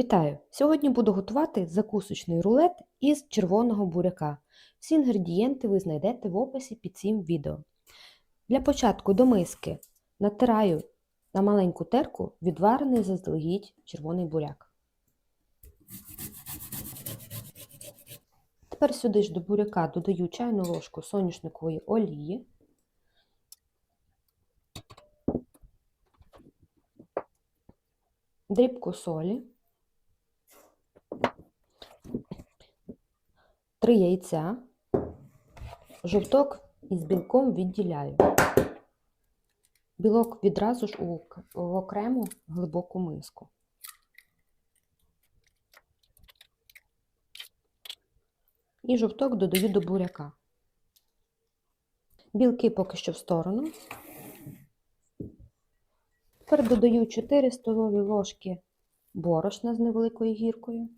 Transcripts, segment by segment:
Вітаю! Сьогодні буду готувати закусочний рулет із червоного буряка. Всі інгредієнти ви знайдете в описі під цим відео. Для початку до миски натираю на маленьку терку відварений заздалегідь червоний буряк. Тепер сюди ж до буряка додаю чайну ложку соняшникової олії. Дрібку солі. 3 яйця, жовток із білком відділяю. Білок відразу ж у в окрему глибоку миску. І жовток додаю до буряка. Білки поки що в сторону. Тепер додаю 4 столові ложки борошна з невеликою гіркою.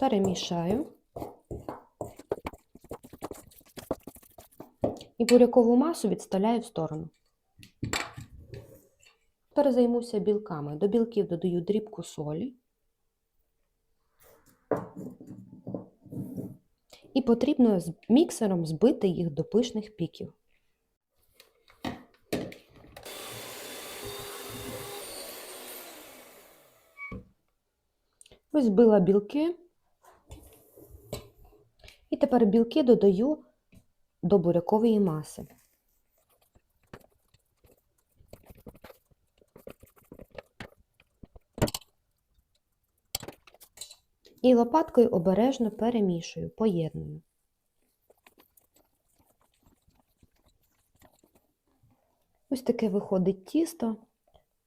Перемішаю. І бурякову масу відставляю в сторону. Тепер займуся білками. До білків додаю дрібку солі. І потрібно з міксером збити їх до пишних піків. Ось збила білки. Тепер білки додаю до бурякової маси. І лопаткою обережно перемішую, поєдную. Ось таке виходить тісто,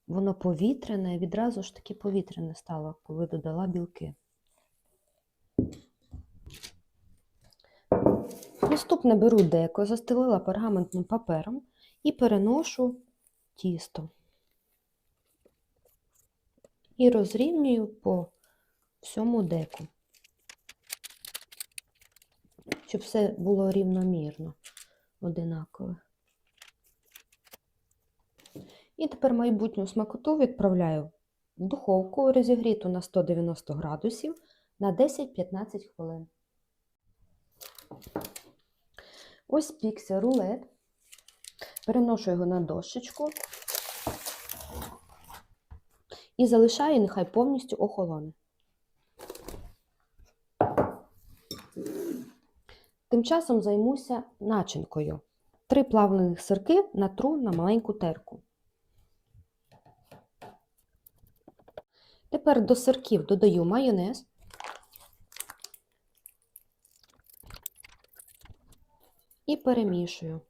воно повітряне, відразу ж таки повітряне стало, коли додала білки. Наступне беру деко, застелила пергаментним папером і переношу тісто. І розрівнюю по всьому деку, щоб все було рівномірно, одинакове. І тепер майбутню смакоту відправляю в духовку розігріту на 190 градусів на 10-15 хвилин. Ось пікся рулет. Переношу його на дощечку і залишаю, нехай повністю охолоне. Тим часом займуся начинкою. Три плавлених сирки натру на маленьку терку. Тепер до сирків додаю майонез. І перемішую.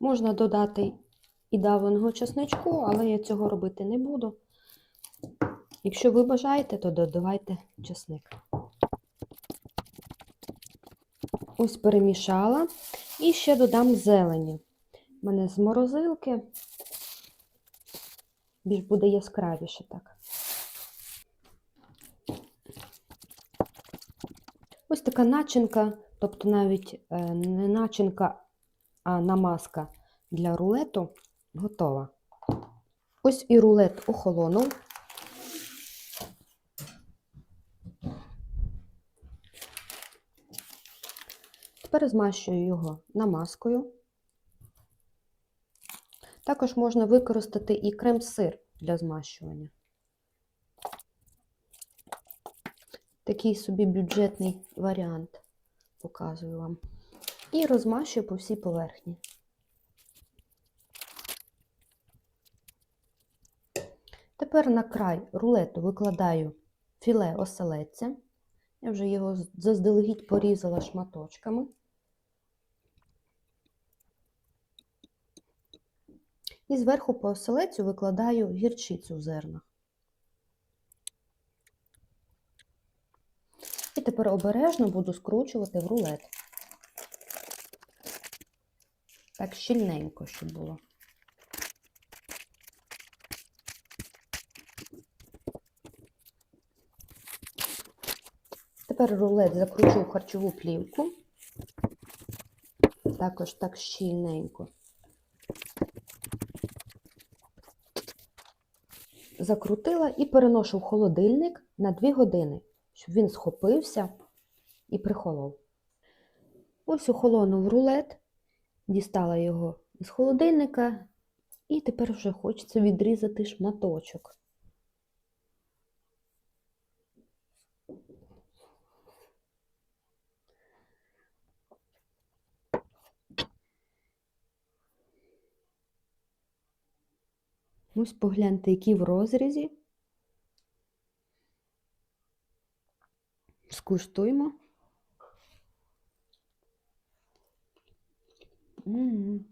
Можна додати і давленого чесничку, але я цього робити не буду. Якщо ви бажаєте, то додавайте чесник. Ось перемішала. І ще додам зелені. У мене з морозилки більш буде яскравіше так. Ось така начинка, тобто навіть е, не начинка, а намазка для рулету готова. Ось і рулет охолонув. Тепер змащую його намазкою. Також можна використати і крем-сир для змащування. Такий собі бюджетний варіант показую вам. І розмащую по всій поверхні. Тепер на край рулету викладаю філе оселедця. Я вже його заздалегідь порізала шматочками. І зверху по оселедцю викладаю гірчицю в зернах. тепер обережно буду скручувати в рулет. Так щільненько, щоб було. Тепер рулет закручу в харчову плівку, також так щільненько. Закрутила і переношу в холодильник на 2 години щоб він схопився і прихолов. Ось охолонув рулет, дістала його із холодильника, і тепер вже хочеться відрізати шматочок. Ось погляньте, які в розрізі. Скуштуємо. М.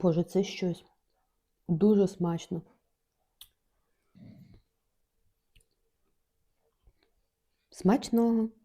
Боже, це щось дуже смачно. Смачного!